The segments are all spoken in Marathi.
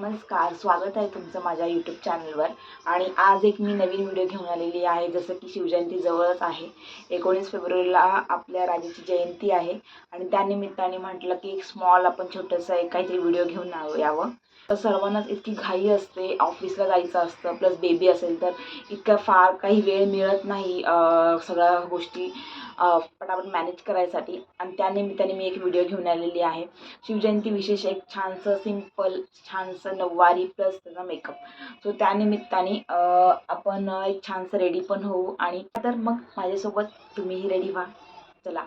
नमस्कार स्वागत आहे तुमचं माझ्या यूट्यूब चॅनलवर आणि आज एक मी नवीन व्हिडिओ घेऊन आलेली आहे जसं की शिवजयंती जवळच आहे. एकोणीस फेब्रुवारीला आपल्या राजाची जयंती आहे. आणि त्यानिमित्ताने म्हटलं की एक स्मॉल आपण छोटंसं एक काहीतरी व्हिडिओ घेऊन यावं. तर सर्वांनाच इतकी घाई असते ऑफिसला जायचं असतं प्लस बेबी असेल तर इतका फार काही वेळ मिळत नाही सगळ्या गोष्टी पटापट मॅनेज करायसाठी. आणि त्यानिमित्ताने मी एक व्हिडिओ घेऊन आलेली आहे. शिवजयंती विशेष एक छानसं सिंपल छानसं नऊवारी प्लस त्याचा मेकअप सो त्यानिमित्ताने आपण एक छानसं रेडी पण होऊ. आणि तर मग माझ्यासोबत तुम्हीही रेडी व्हा. चला.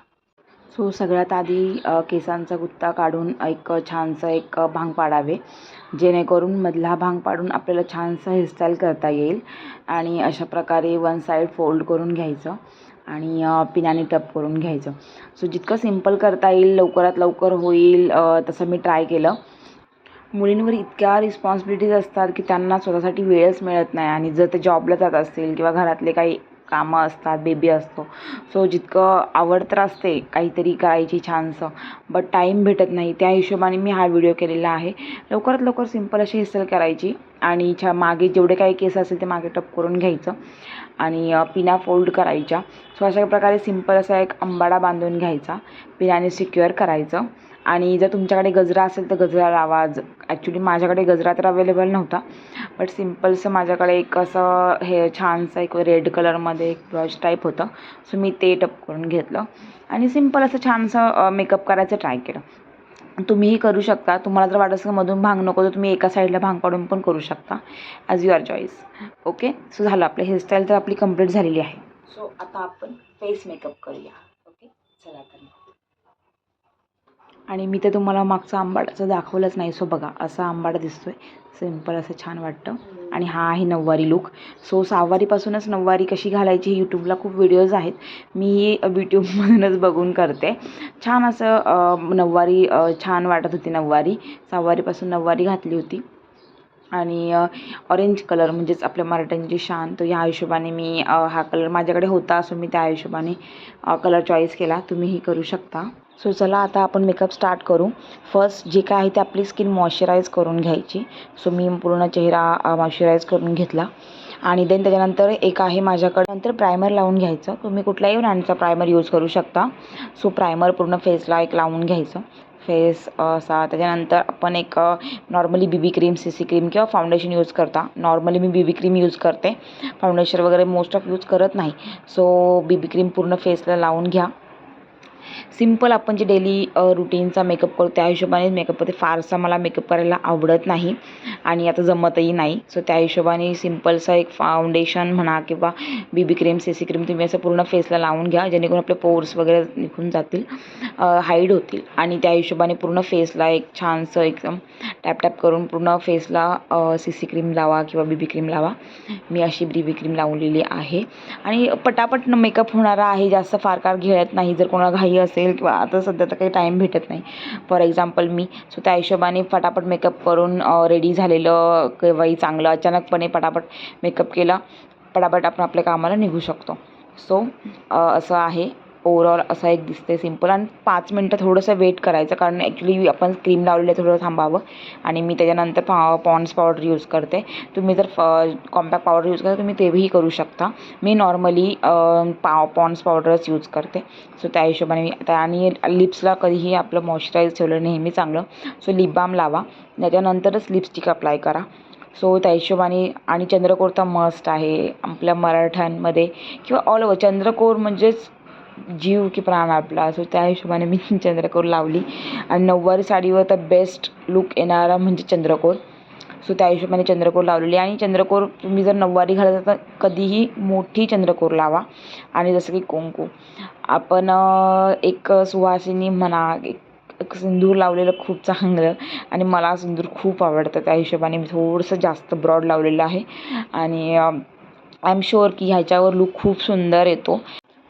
सो सगळ्यात आधी केसांचा गुत्ता काढून एक छानसं एक भांग पाडावे. जेणेकरून मधला भांग पाडून आपल्याला छानसं हेअरस्टाईल करता येईल. आणि अशा प्रकारे वन साईड फोल्ड करून घ्यायचं. आणि पिनाने टप करून घ्यायचं. सो जितकं सिंपल करता येईल लवकरात लवकर होईल तसं मी ट्राय केलं. मुलींवर इतक्या रिस्पॉन्सिबिलिटीज असतात की त्यांना स्वतःसाठी वेळच मिळत नाही आणि जर ते जॉबला जात असतील किंवा घरातले काही कामं असतात बेबी असतो. सो जितकं आवड तर असते काहीतरी करायची छानसं बट टाईम भेटत नाही. त्या हिशोबाने मी हा व्हिडिओ केलेला आहे. लवकरात लवकर सिंपल अशी हेसल करायची आणि छा मागे जेवढे काही केस असेल ते मागे टप करून घ्यायचं. आणि पिना फोल्ड करायच्या. सो अशा प्रकारे सिंपल असा एक अंबाडा बांधून घ्यायचा. पिनाने सिक्युअर करायचं. आणि जर तुमच्याकडे गजरा असेल तर गजरा लावा ॲक्च्युली माझ्याकडे गजरा तर अवेलेबल नव्हता. बट सिम्पलचं माझ्याकडे एक असं हे छानसं एक रेड कलरमध्ये एक ब्रश टाईप होतं. सो मी ते टप करून घेतलं. आणि सिंपल असं छानसं मेकअप करायचं ट्राय केलं. तुम्हीही करू शकता. तुम्हाला जर वाटत असेल मधून भांग नको तर तुम्ही एका साईडला भांग पाडून पण करू शकता as your choice okay so झालं आपलं हेअरस्टाईल तर आपली कंप्लीट झालेली आहे. सो आता आपण फेस मेकअप करूया. ओके चला तर मग. आणि मी तर तुम्हाला मागचा आंबाडाचं दाखवलंच नाही सो बघा असा आंबाडा आहे सिंपल असं छान वाटतं. आणि हा आहे नऊवारी लुक सो सहावारीपासूनच नऊवारी कशी घालायची यूट्यूबला खूप व्हिडिओज आहेत. मी ही यूट्यूबमधूनच बघून करते. छान असं नऊवारी छान वाटत होती नऊवारी. सहावारीपासून नऊवारी घातली होती. आणि ऑरेंज कलर म्हणजेच आपल्या मराठ्यांची शान तो ह्या हिशोबाने मी हा कलर माझ्याकडे होता सो मी त्या हिशोबाने कलर चॉईस केला. तुम्हीही करू शकता. सो चला आता आपण मेकअप स्टार्ट करू. फर्स्ट जे काय आहे ते आपली स्किन मॉइश्चराईज करून घ्यायची. सो मी पूर्ण चेहरा मॉइश्चराईज करून घेतला. आणि देन त्याच्यानंतर एक आहे माझ्याकडे नंतर प्रायमर लावून घ्यायचं. तुम्ही कुठल्याही ब्रँडचा प्रायमर यूज करू शकता. सो प्रायमर पूर्ण फेसला एक लावून घ्यायचं. फेस असा. त्याच्यानंतर आपण एक normally B B cream C C cream किंवा फाउंडेशन यूज करता. नॉर्मली मी बी बी क्रीम यूज करते. फाउंडेशन वगैरे मोस्ट ऑफ यूज करत नाही. सो बी बी क्रीम पूर्ण फेसला लावून घ्या. सिंपल आपण जे डेली रुटीनचा मेकअप करू त्या हिशोबाने मेकअप करते फारसा मला मेकअप करायला आवडत नाही आणि आता जमतही नाही. सो त्या हिशोबाने सिम्पलचं एक फाउंडेशन म्हणा किंवा B B cream C C cream तुम्ही असं पूर्ण फेसला लावून घ्या जेणेकरून आपले पोर्स वगैरे निघून जातील हाईड होतील आणि त्या हिशोबाने पूर्ण फेसला एक छानसं एकदम टॅप टॅप करून पूर्ण फेसला सी सी क्रीम लावा किंवा बी बी क्रीम लावा. मी अशी बी बी क्रीम लावलेली आहे. आणि पटापट मेकअप होणारा आहे जास्त फार फार घेळत नाही जर कोणाला घाई असेल किंवा आता सध्या तर काही टाईम भेटत नाही. फॉर एक्झाम्पल मी सो त्या हिशोबाने फटाफट मेकअप करून रेडी झालेलं केव्हाही चांगलं अचानकपणे पटापट मेकअप केला पटापट आपण आपल्या कामाला निघू शकतो. सो असं आहे. ओवरऑल असं एक दिसते सिंपल आणि पाच मिनटं थोडंसं वेट करायचं कारण ॲक्च्युली आपण क्रीम लावलेलं थोडं थांबावं. आणि मी त्याच्यानंतर पा पॉन्ड्स पावडर यूज करते. तुम्ही जर कॉम्पॅक्ट पावडर यूज करता तुम्ही तेही करू शकता. मी नॉर्मली पा पॉन्ड्स पावडरच यूज करते. सो त्या हिशोबाने मी त्या आणि लिप्सला कधीही आपलं मॉइश्चराईज ठेवलं नेहमी चांगलं. सो लिप बाम लावा. त्याच्यानंतरच लिपस्टिक अप्लाय करा. सो त्या हिशोबाने आणि चंद्रकोर तर मस्ट आहे. आपल्या मराठ्यांमध्ये किंवा ऑल ओव्हर चंद्रकोर म्हणजेच जीव की प्राण आपला. सो त्या हिशोबाने मी चंद्रकोर लावली. आणि नऊवारी साडीवर तर बेस्ट लुक येणारा म्हणजे चंद्रकोर. सो त्या हिशोबाने चंद्रकोर लावलेली. आणि चंद्रकोर तुम्ही जर नऊवारी घालत तर कधीही मोठी चंद्रकोर लावा. आणि जसं की कुंकू. आपण एक सुवासिनी म्हणा एक एक सिंदूर लावलेलं खूप चांगलं. आणि मला सिंदूर खूप आवडतं. त्या हिशोबाने मी थोडंसं जास्त ब्रॉड लावलेलं आहे. आणि आय एम शुअर की ह्याच्यावर लूक खूप सुंदर येतो.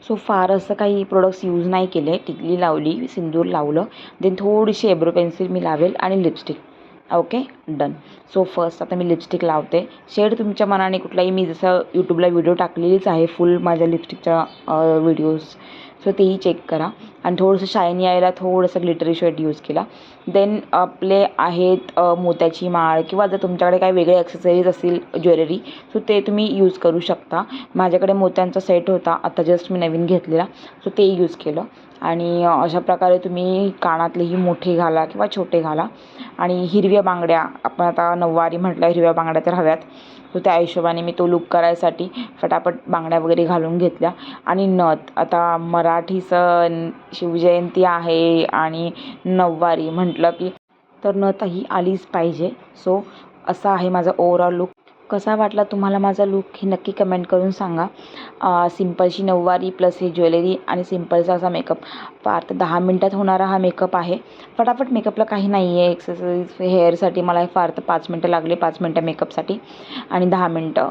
सो फार असं काही प्रोडक्ट्स यूज नाही केले. टिकली लावली सिंदूर लावलं. देन थोडीशी एब्रो पेन्सिल मी लावेल आणि lipstick okay done so first आता मी लिपस्टिक लावते. शेड तुमच्या मनाने कुठलाही मी जसं यूट्यूबला व्हिडिओ टाकलेलीच आहे फुल माझ्या लिपस्टिकच्या व्हिडिओज सो तेही चेक करा. आणि थोडंसं शायनी यायला थोडंसं ग्लिटरी शेड यूज केला. देन आपले आहेत मोत्याची माळ किंवा जर तुमच्याकडे काही वेगळे ॲक्सेसरीज असतील ज्वेलरी सो ते तुम्ही यूज करू शकता. माझ्याकडे मोत्यांचा सेट होता आता जस्ट मी नवीन घेतलेला सो ते यूज केलं. आणि अशा प्रकारे तुम्ही कानातलेही मोठे घाला किंवा छोटे घाला. आणि हिरव्या बांगड्या आपण आता नऊवारी म्हटलं हिरव्या बांगड्या तर हव्यात. सो त्या हिशोबाने मी तो लुक करायसाठी फटाफट बांगड्या वगैरे घालून घेतल्या. आणि नथ आता मराठी सण शिवजयंती आहे आणि नऊवारी म्हटलं की तर नथ ही आलीच पाहिजे. सो असा आहे माझा ओवरऑल लुक कसा वाटला तुम्हाला माझा लुक हे नक्की कमेंट करून सांगा. सिम्पलशी नऊवारी प्लस हे ज्वेलरी आणि सिम्पलचा असा मेकअप फार तर दहा मिनटात होणारा हा मेकअप आहे. फटाफट मेकअपला काही नाही आहे एक्सरसाइज हेअरसाठी मला हे फार तर पाच मिनटं लागले पाच मिनटं मेकअपसाठी आणि दहा मिनटं.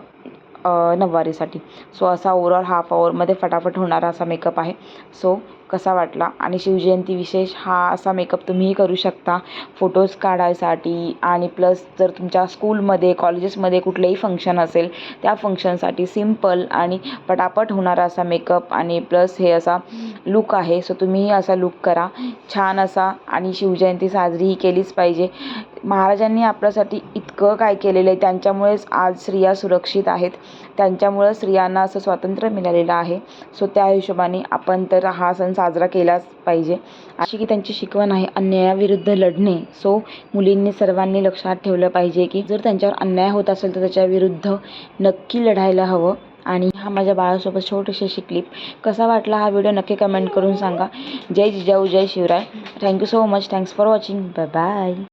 नऊवारीसाठी. सो असा ओवरऑल हाफ आवरमध्ये फटाफट होणारा असा मेकअप आहे. सो कसा वाटला? आणि शिवजयंती विशेष हा असा मेकअप तुम्हीही करू शकता. फोटोज काढायसाठी आणि प्लस जर तुमच्या स्कूलमध्ये कॉलेजेसमध्ये कुठलेही फंक्शन असेल त्या फंक्शनसाठी सिंपल आणि पटापट होणारा असा मेकअप आणि प्लस हे असा लुक आहे. सो तुम्हीही असा लुक करा. छान असा आणि शिवजयंती साजरीही केलीच पाहिजे. महाराजांनी आपल्यासाठी इतकं काय केलेलं आहे? त्यांच्यामुळेच आज स्त्रिया सुरक्षित आहेत. त्यांच्यामुळं स्त्रियांना असं स्वातंत्र्य मिळालेलं आहे. सो त्या हिशोबाने आपण तर हा सण साजरा केलाच पाहिजे. अशी की त्यांची शिकवण आहे अन्यायाविरुद्ध लढणे. सो मुलींनी सर्वांनी लक्षात ठेवलं पाहिजे की जर त्यांच्यावर अन्याय होत असेल तर त्याच्याविरुद्ध नक्की लढायला हवं. आणि हा माझ्या बाळासोबत छोटीशी शिकली कसा वाटला हा व्हिडिओ नक्की कमेंट करून सांगा. जय जिजाऊ जय Shivrai. Thank you so much thanks for watching bye bye